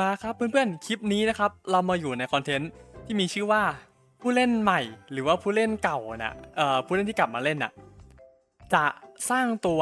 มาครับเพื่อนๆ คลิปนี้นะครับ เรามาอยู่ในคอนเทนต์ที่มีชื่อว่าผู้เล่นใหม่ หรือว่าผู้เล่นเก่าน่ะเอ่อผู้เล่นที่กลับมาเล่นน่ะจะสร้างตัว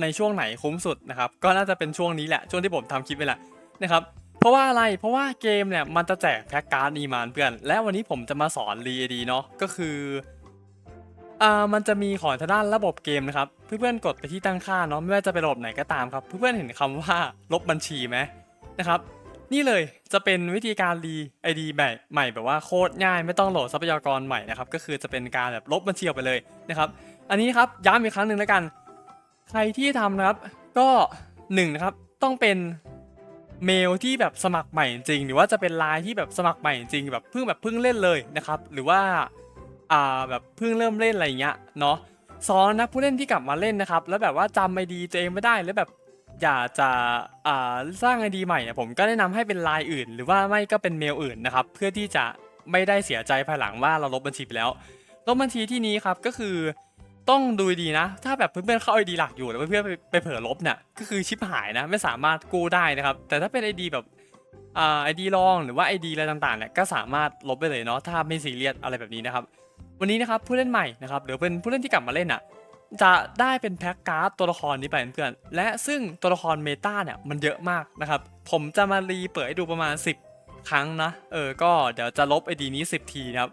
ในช่วงไหนคุ้มสุดนะครับ ก็น่าจะเป็นช่วงนี้แหละช่วงที่ผมทำคลิปไปแหละนะครับเพราะว่าอะไรเพราะว่าเกมเนี่ยมันจะแจกแพ็กการ์ดนีมานเพื่อน และวันนี้ผมจะมาสอนรีดีเนาะก็คืออ่ามันจะมีของทางด้านระบบเกมนะครับเพื่อนๆกดไปที่ตั้งค่าเนาะไม่ว่าจะเป็นระบบไหนก็ตามครับ เพื่อนๆเห็นคำว่าลบบัญชีไหมนะครับ นี่เลยจะเป็นวิธีการรี ID ใหม่ใหม่แบบว่าโคตรง่ายไม่ต้องโหลดทรัพยากรใหม่นะครับก็คือจะเป็นการแบบลบบัญชีออกไปเลยนะครับอันนี้ครับย้ำอีกครั้งหนึ่งแล้วกัน ใครที่ทำนะครับก็หนึ่งนะครับต้องเป็นเมลที่แบบสมัครใหม่จริง หรือว่าจะเป็นไลน์ที่แบบสมัครใหม่จริงแบบเพิ่งแบบเพิ่งเล่นเลยนะครับหรือว่าอ่าแบบเพิ่งเริ่มเล่นอะไรอย่างเงี้ยเนาะสองนะผู้เล่นที่กลับมาเล่นนะครับแล้วแบบว่าจำไอดีตัวเองไม่ได้แล้วแบบ อยากจะอ่าสร้างไอดีใหม่เนี่ยผมก็แนะนำให้เป็นไลน์อื่น หรือว่าไม่ก็เป็นเมลอื่นนะครับเพื่อที่จะไม่ได้เสียใจภายหลังว่าเราลบบัญชีไปแล้วลบบัญชีที่นี้ครับก็คือต้องดูดีนะ ถ้าแบบเพื่อนๆเข้าไอดีหลักอยู่แล้วเพื่อนๆไปไปเผลอลบเนี่ยก็คือชิปหายนะไม่สามารถกู้ได้นะครับ แต่ถ้าเป็นไอดีแบบอ่าไอดีรองหรือว่าไอดีอะไรต่างๆเนี่ยก็สามารถลบไปเลยเนาะถ้าไม่ซีเรียสอะไรแบบนี้นะครับ วันนี้นะครับผู้เล่นใหม่นะครับหรือเป็นผู้เล่นที่กลับมาเล่นอะ จะได้เป็นแพ็กการ์ดตัวละครนี้ไปเพื่อน และซึ่งตัวละครเมตาเนี่ยมันเยอะมากนะครับ ผมจะมารีเปิดให้ดูประมาณ 10 ครั้งนะ เออ ก็เดี๋ยวจะลบไอดีนี้ 10 ทีนะครับ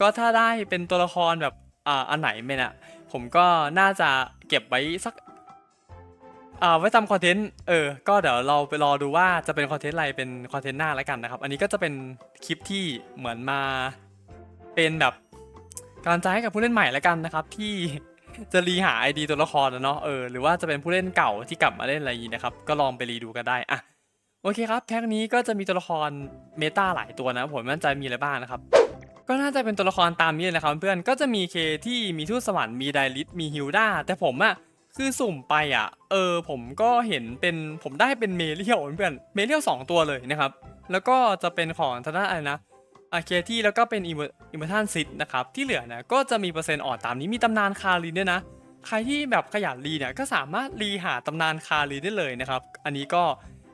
ก็ถ้าได้เป็นตัวละครแบบอ่าอันไหนไม่นะผมก็น่าจะเก็บไว้สักอ่าไว้ทำคอนเทนต์ เออ ก็เดี๋ยวเราไปรอดูว่าจะเป็นคอนเทนต์อะไรเป็นคอนเทนต์หน้าแล้วกันนะครับ อันนี้ก็จะเป็นคลิปที่เหมือนมาเป็นแบบกำลังใจให้กับผู้เล่นใหม่แล้วกันนะครับที่ จะรีหา ID ตัวละครนะเนาะเออหรือว่าจะเป็นผู้เล่นเก่าที่กลับมาเล่นอะไรอย่างนี้นะครับ ก็ลองไปรีดูกันได้อะโอเคครับแพ็กนี้ก็จะมีตัวละครเมตาหลายตัวนะผมมั่นใจมีอะไรบ้างนะครับก็น่าจะเป็นตัวละครตามนี้เลยนะครับเพื่อนก็จะมีเคที่มีทูตสวรรค์มีไดริสมีฮิลดาแต่ผมอะคือสุ่มไปอะเออผมก็เห็นเป็นผมได้เป็นเมเรียลเพื่อนเมเรียลสองตัวเลยนะครับ แล้วก็จะเป็นของทางด้านอะไรนะ อาเคที่แล้วก็เป็นอิมเมอร์ทันซิตนะครับ ที่เหลือนะก็จะมีเปอร์เซ็นต์อ่อนตามนี้มีตำนานคารินด้วยนะ ใครที่แบบขยันรีเนี่ยก็สามารถรีหาตำนานคารินได้เลยนะครับ อันนี้ก็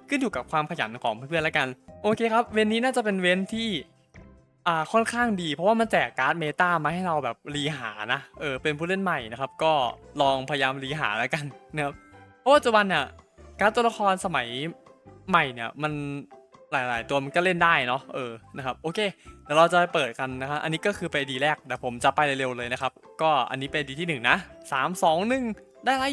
ขึ้นอยู่กับความขยันของเพื่อนๆแล้วกัน โอเคครับ เวนนี้น่าจะเป็นเวนที่อ่าค่อนข้างดี เพราะว่ามันแจกการ์ดเมตามาให้เราแบบรีหานะเออเป็นผู้เล่นใหม่นะครับ ก็ลองพยายามรีหาแล้วกันนะครับเพราะว่าปัจจุบันเนี่ยการ์ดตัวละครสมัยใหม่เนี่ยมัน หลาย ๆ ตัวมันก็เล่นได้เนาะเออนะครับโอเคเดี๋ยวเราจะไปเปิดกันนะครับอันนี้ก็คือไปดีแรกเดี๋ยวผมจะไปเร็วๆเลยนะครับ ก็อันนี้เป็นดีที่หนึ่งนะสามสองหนึ่งได้ไร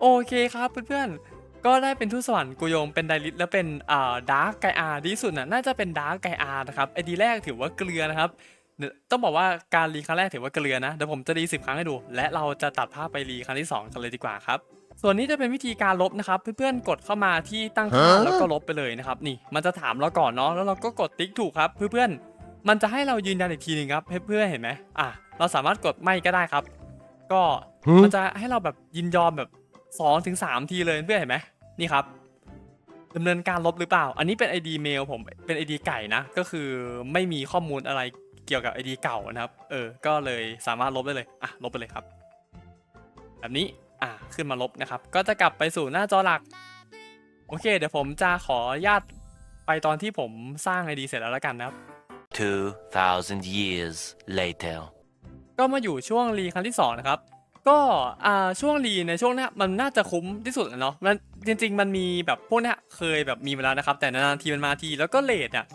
โอเคครับเพื่อนๆ ก็ได้เป็นทูตสวรรค์กุยงเป็นไดริสแล้วเป็นอ่าดาร์กไกอาร์ดีที่สุดน่ะน่าจะเป็นดาร์กไกอาร์นะครับไอดีแรกถือว่าเกลือนะครับเดี๋ยวต้องบอกว่าการรีครั้งแรกถือว่าเกลือนะเดี๋ยวผมจะรีสิบครั้งให้ดู และเราจะตัดภาพไปรีครั้งที่สองกันเลยดีกว่าครับ ส่วนนี้จะเป็นวิธีการลบนะครับ เพื่อนๆกดเข้ามาที่ตั้งค่าฮะแล้วก็ลบไปเลยนะครับนี่มันจะถามเราก่อนเนาะแล้วเราก็กดติ๊กถูกครับเพื่อนๆมันจะให้เรายืนยันอีกทีหนึ่งครับเพื่อนๆเห็นไหมอะเราสามารถกดไม่ก็ได้ครับ ก็ฮึมันจะให้เราแบบยินยอมแบบ2ถึง3ทีเลยเพื่อนเห็นไหมนี่ครับดำเนินการลบหรือเปล่า อันนี้เป็น ID เมลผมเป็น ID ไก่นะ ก็คือไม่มีข้อมูลอะไรเกี่ยวกับ ID เก่านะครับ เออ ก็เลยสามารถลบได้เลย อะ ลบไปเลยครับ แบบนี้ อ่าขึ้นมาลบนะครับ ก็จะกลับไปสู่หน้าจอหลัก โอเค เดี๋ยวผมจะขออนุญาตไปตอนที่ผมสร้าง ID เสร็จแล้วแล้วกันนะครับ 2,000 years later. ก็มาอยู่ช่วงรีครั้งที่ 2 นะครับ ก็อ่าช่วงรีในช่วงเนี้ยมันน่าจะคุ้มที่สุดแล้วเนาะมันจริง ๆ มันมีแบบพวกเนี้ยเคยแบบมีมาแล้วนะครับ แต่นานๆทีมันมาทีแล้วก็เลทอะ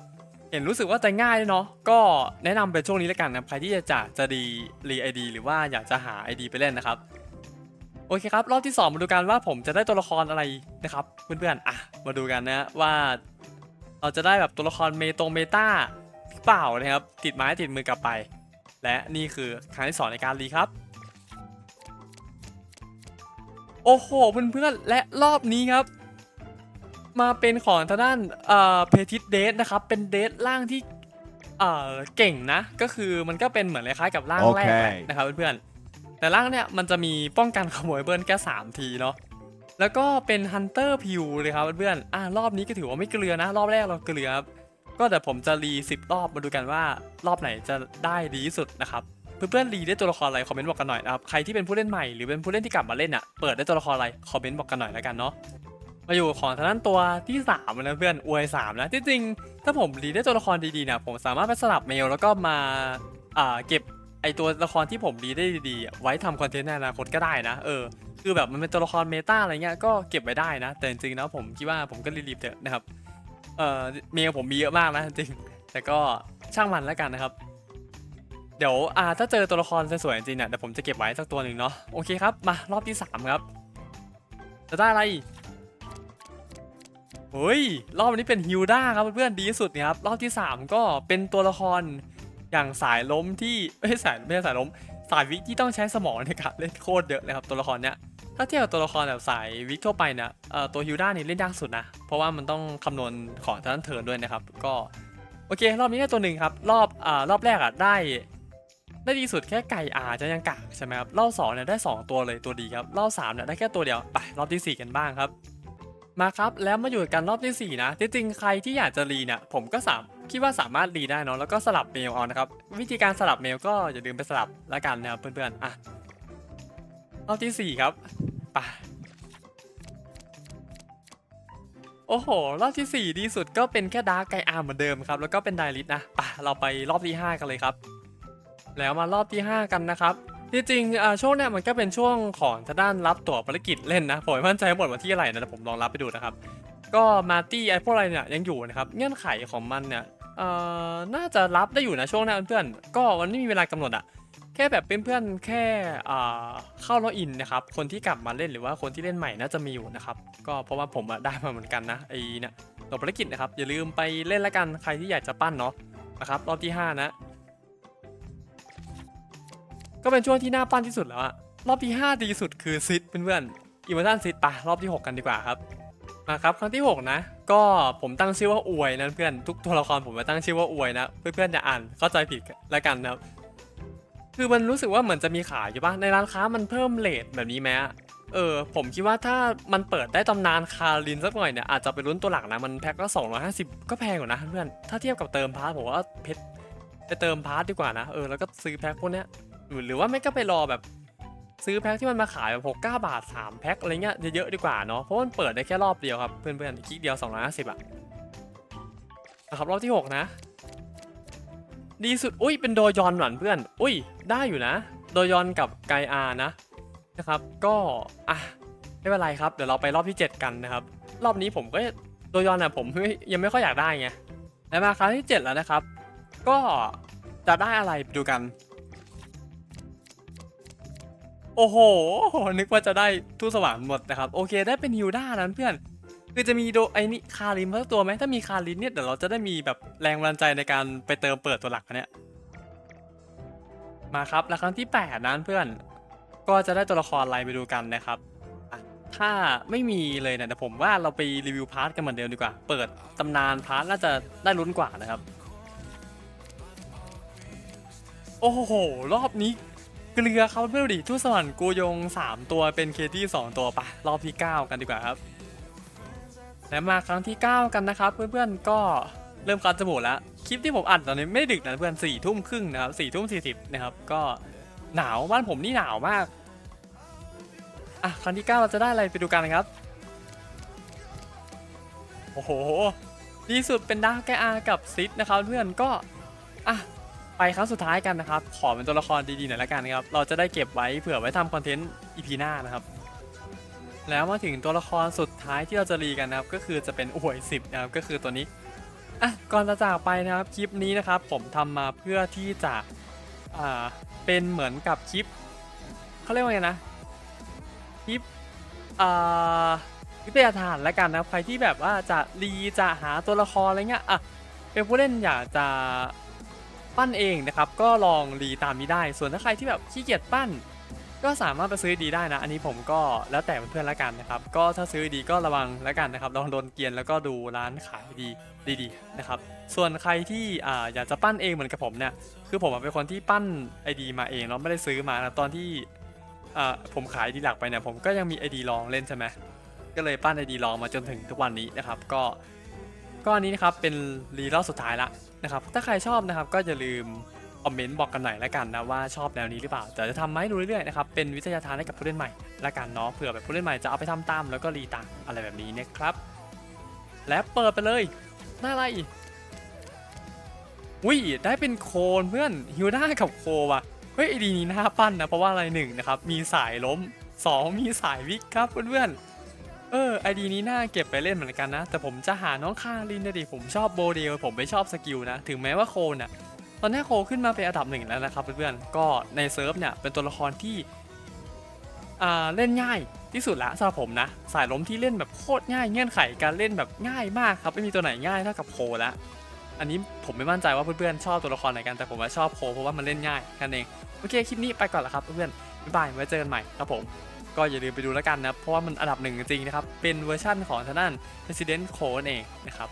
เห็นรู้สึกว่าจะง่ายด้วยเนาะก็แนะนำเป็นช่วงนี้แล้วกันนะใครที่จะจะจะดีรีไอดีหรือว่าอยากจะหา ID ไปเล่นนะครับ โอเคครับ รอบที่ 2 มาดูกันว่าผมจะได้ตัวละครอะไรนะครับเพื่อนๆอะมาดูกันนะว่า เราจะได้แบบตัวละครเมโตเมตาหรือเปล่านะครับ ติดไม้ติดมือกลับไป และนี่คือครั้งที่ 2 ในการรีครับ โอ้โหเพื่อนๆและรอบนี้ครับ มาเป็นของทางด้านเอ่อเพทิตเดทนะครับ เป็นเดทล่างที่เอ่อเก่งนะ ก็คือมันก็เป็นเหมือนคล้ายๆกับร่างแรกแหละนะครับเพื่อนๆ แต่ร่างเนี่ยมันจะมีป้องกันขโมยเบิร์นแค่3ทีเนาะแล้วก็เป็นฮันเตอร์พิวเลยครับเพื่อนๆอ่ารอบนี้ก็ถือว่าไม่เกลือนะ รอบแรกเราเกลือครับก็เดี๋ยวผมจะรี10รอบมาดูกันว่ารอบไหนจะได้ดีที่สุดนะครับเพื่อนๆรีได้ตัวละครอะไรคอมเมนต์บอกกันหน่อยนะครับใครที่เป็นผู้เล่นใหม่หรือเป็นผู้เล่นที่กลับมาเล่นอะเปิดได้ตัวละครอะไรคอมเมนต์บอกกันหน่อยแล้วกันเนาะมาอยู่ของทางด้านตัวที่สามนะเพื่อนอวยสามนะที่จริงถ้าผมรีได้ตัวละครดีๆเนี่ยผมสามารถไปสลับเมลแล้วก็มาอ่าเก็บ ไอตัวละครที่ผมรีได้ดีๆไว้ทำคอนเทนต์ในอนาคตก็ได้นะ เออ คือแบบมันเป็นตัวละครเมตาอะไรเงี้ยก็เก็บไว้ได้นะ แต่จริงๆแล้วผมคิดว่าผมก็รีบๆเถอะนะครับ เออเมลผมมีเยอะมากนะจริงแต่ก็ช่างมันแล้วกันนะครับ เดี๋ยวอ่าถ้าเจอตัวละครสวยๆจริงๆเนี่ยเดี๋ยวผมจะเก็บไว้สักตัวหนึ่งเนาะโอเคครับมารอบที่สามครับจะได้อะไรเฮ้ยรอบนี้เป็นฮิลด้าครับเพื่อนๆดีที่สุดนะครับรอบที่3ก็เป็นตัวละคร อย่างสายล้มที่ไม่ใช่สายไม่ใช่สายล้ม สายวิกที่ต้องใช้สมองในการเล่นโคตรเยอะเลยครับตัวละครเนี้ยถ้าเทียบกับตัวละครแบบสายวิกทั่วไปเนี่ยเอ่อตัวฮิลด้านี่เล่นยากสุดนะ เพราะว่ามันต้องคำนวณของทางด้านเทิร์นด้วยนะครับ ก็โอเค รอบนี้ได้ตัวหนึ่งครับ รอบอ่ารอบแรกอะได้ ได้ดีสุดแค่ไก่อาจะยังกากใช่ไหมครับ รอบสองเนี่ยได้สองตัวเลยตัวดีครับ รอบสามเนี่ยได้แค่ตัวเดียว ไปรอบที่สี่กันบ้างครับ มาครับแล้วมาอยู่กันรอบที่ 4 นะ จริงๆใครที่อยากจะรีเนี่ยผมก็สาม คิดว่าสามารถรีได้เนาะแล้วก็สลับเมลเอานะครับ วิธีการสลับเมลก็อย่าลืมไปสลับล้วกันนะครับเพื่อนๆอะรอบที่ 4 ครับไปโอ้โห รอบที่ 4 ดีสุดก็เป็นแค่ดาร์กไกอาร์เหมือนเดิมครับ แล้วก็เป็นไดริสนะไปเราไปรอบที่ 5 กันเลยครับ แล้วมารอบที่ 5 กันนะครับที่จริงอ่าช่วงเนี้ยมันก็เป็นช่วงของทางด้านรับตั๋วภารกิจเล่นนะผมมั่นใจหมดวันที่อะไรนะแต่ผมลองรับไปดูนะครับ ก็มาตี้ไอพวกอะไรเนี่ยยังอยู่นะครับ เงื่อนไขของมันเนี่ย เอ่อน่าจะรับได้อยู่นะช่วงหน้าเพื่อนๆก็มันไม่มีเวลากำหนดอะแค่แบบเพื่อนๆแค่อ่เข้าล็อกอินนะครับคนที่กลับมาเล่นหรือว่าคนที่เล่นใหม่น่าจะมีอยู่นะครับก็เพราะว่าผมอะได้มาเหมือนกันนะไอเนี่ยตั๋วภารกิจนะครับอย่าลืมไปเล่นละกันใครที่อยากจะปั้นเนาะนะครับรอบที่ห้านะ ก็เป็นช่วงที่น่าปั้นที่สุดแล้วอะรอบที่ 5 ดีสุดคือซิดเพื่อนๆอีเวอร์ชันซิดปะรอบที่ 6 กันดีกว่าครับ มาครับครั้งที่ 6 นะ ก็ผมตั้งชื่อว่าอวยนะเพื่อนทุกตัวละครผมมาตั้งชื่อว่าอวยนะเพื่อนๆอย่าอ่านเข้าใจผิดแล้วกันนะครับคือมันรู้สึกว่าเหมือนจะมีขายอยู่ปะในร้านค้ามันเพิ่มเลทแบบนี้ไหมเออผมคิดว่าถ้ามันเปิดได้ตำนานคารินสักหน่อยเนี่ยอาจจะไปลุ้นตัวหลักนะมันแพ็คละ250 ก็แพงกว่านะเพื่อนถ้าเทียบกับเติมพาร์ทผมว่าเพชรไปเติมพาร์ทดีกว่านะเออแล้วก็ซื้อแพ็คพวกเนี้ยหรือว่าไม่ก็ไปรอแบบ ซื้อแพ็คที่มันมาขายแบบ6 9บาท3แพ็คอะไรเงี้ยเยอะๆดีกว่าเนาะเพราะมันเปิดได้แค่รอบเดียวครับเพื่อนๆคลิกเดียว250อะนะครับรอบที่6นะ ดีสุดอุ้ยเป็นโดยอนหวานเพื่อนอุ้ยได้อยู่นะ โดยอนกับไกอานะนะครับ ก็อะไม่เป็นไรครับเดี๋ยวเราไปรอบที่ 7 กันนะครับ รอบนี้ผมก็โดยอนอะผมยังไม่ค่อยอยากได้ไงแล้วมาครั้งที่ 7 แล้วนะครับ ก็จะได้อะไรไปดูกัน โอ้โห นึกว่าจะได้ทูตสว่างหมดนะครับ โอเค ได้เป็นฮิวด้านั้นเพื่อน คือจะมีโดไอ้นี่คาริมสักตัวไหมถ้ามีคารินเนี่ยเดี๋ยวเราจะได้มีแบบแรงบันดาลใจในการไปเติมเปิดตัวหลักอันเนี่ย มาครับแล้วครั้งที่ 8 นั้นเพื่อน ก็จะได้ตัวละครอะไรไปดูกันนะครับอะถ้าไม่มีเลยเนี่ยเดี๋ยวผมว่าเราไปรีวิวพาร์ทกันเหมือนเดิมดีกว่า เปิดตำนานพาร์ทน่าจะได้ลุ้นกว่านะครับ โอ้โห รอบนี้ เกลือเขาเพื่อนดิทูตสวรรค์กูยง 3 ตัวเป็นเคที่2ตัวปะรอบที่ 9 กันดีกว่าครับ และมาครั้งที่ 9 กันนะครับ เพื่อนๆก็เริ่มการจมูกแล้วคลิปที่ผมอัดตอนนี้ไม่ดึกนะเพื่อนสี่ทุ่มครึ่งนะครับสี่ทุ่มสี่สิบนะครับก็หนาวบ้านผมนี่หนาวมากอะครั้งที่ 9 เราจะได้อะไรไปดูกันนะครับ โอ้โหดีสุดเป็นดาร์กแกอากับซิดนะครับเพื่อนก็อะ ไปครั้งสุดท้ายกันนะครับ ขอเป็นตัวละครดีๆหน่อยละกันครับ เราจะได้เก็บไว้เผื่อไว้ทำคอนเทนต์ EP หน้านะครับ แล้วมาถึงตัวละครสุดท้ายที่เราจะรีกันนะครับ ก็คือจะเป็นอวยสิบนะครับ ก็คือตัวนี้ อะ ก่อนจะจากไปนะครับ คลิปนี้นะครับ ผมทำมาเพื่อที่จะ อ่า เป็นเหมือนกับคลิป เขาเรียกว่าไงนะ คลิป อ่า วิทยาทานแล้วกันนะครับ ใครที่แบบว่าจะรีจะหาตัวละครอะไรเงี้ย อะ เป็นผู้เล่นอยากจะ ปั้นเองนะครับ ก็ลองรีตามนี้ได้ ส่วนถ้าใครที่แบบขี้เกียจปั้น ก็สามารถไปซื้อดีได้นะ อันนี้ผมก็แล้วแต่เพื่อนๆแล้วกันนะครับ ก็ถ้าซื้อดีก็ระวังแล้วกันนะครับลองโดนเกียนแล้วก็ดูร้านขายดีดีๆนะครับ ส่วนใครที่อ่าอยากจะปั้นเองเหมือนกับผมเนี่ย คือผมเป็นคนที่ปั้นไอดีมาเองเนาะไม่ได้ซื้อมานะตอนที่อ่าผมขายดีหลักไปเนี่ยผมก็ยังมีไอดีลองเล่นใช่ไหมก็เลยปั้นไอดีลองมาจนถึงทุกวันนี้นะครับ ก็ ก็อันนี้นะครับเป็นรีรอบสุดท้ายละนะครับถ้าใครชอบนะครับก็อย่าลืมคอมเมนต์บอกกันหน่อยละกันนะว่าชอบแนวนี้หรือเปล่าแต่จะทำไหมดูเรื่อยๆนะครับเป็นวิทยาทานให้กับผู้เล่นใหม่ละกันเนาะเผื่อแบบผู้เล่นใหม่จะเอาไปทำตามแล้วก็รีตามอะไรแบบนี้นะครับ และเปิดไปเลยได้อะไรอุ้ยได้เป็นโคนเพื่อนฮิวด้ากับโคว่ะเฮ้ยไอดีนี้น่าปั้นนะเพราะว่าอะไรหนึ่งนะครับมีสายล้มสองมีสายวิกครับเพื่อนๆ เออไอดีนี้น่าเก็บไปเล่นเหมือนกันนะ แต่ผมจะหาน้องคารินนะดิผมชอบโบเดลผมไม่ชอบสกิลนะ ถึงแม้ว่าโคน่ะตอนนี้โคขึ้นมาเป็นอันดับหนึ่งแล้วนะครับเพื่อนๆก็ในเซิร์ฟเนี่ยเป็นตัวละครที่อ่าเล่นง่ายที่สุดละสำหรับผมนะ สายล้มที่เล่นแบบโคตรง่ายเงื่อนไขการเล่นแบบง่ายมากครับไม่มีตัวไหนง่ายเท่ากับโคละอันนี้ผมไม่มั่นใจว่าเพื่อนๆชอบตัวละครไหนกันแต่ผมว่าชอบโคเพราะว่ามันเล่นง่ายกันเองโอเคคลิปนี้ไปก่อนละครับเพื่อนๆบ๊ายบายไว้เจอกันใหม่ครับผม ก็อย่าลืมไปดูแล้วกันนะเพราะว่ามันอันดับหนึ่งจริงๆนะครับเป็นเวอร์ชั่นของทางด้าน Resident Code เองนะครับ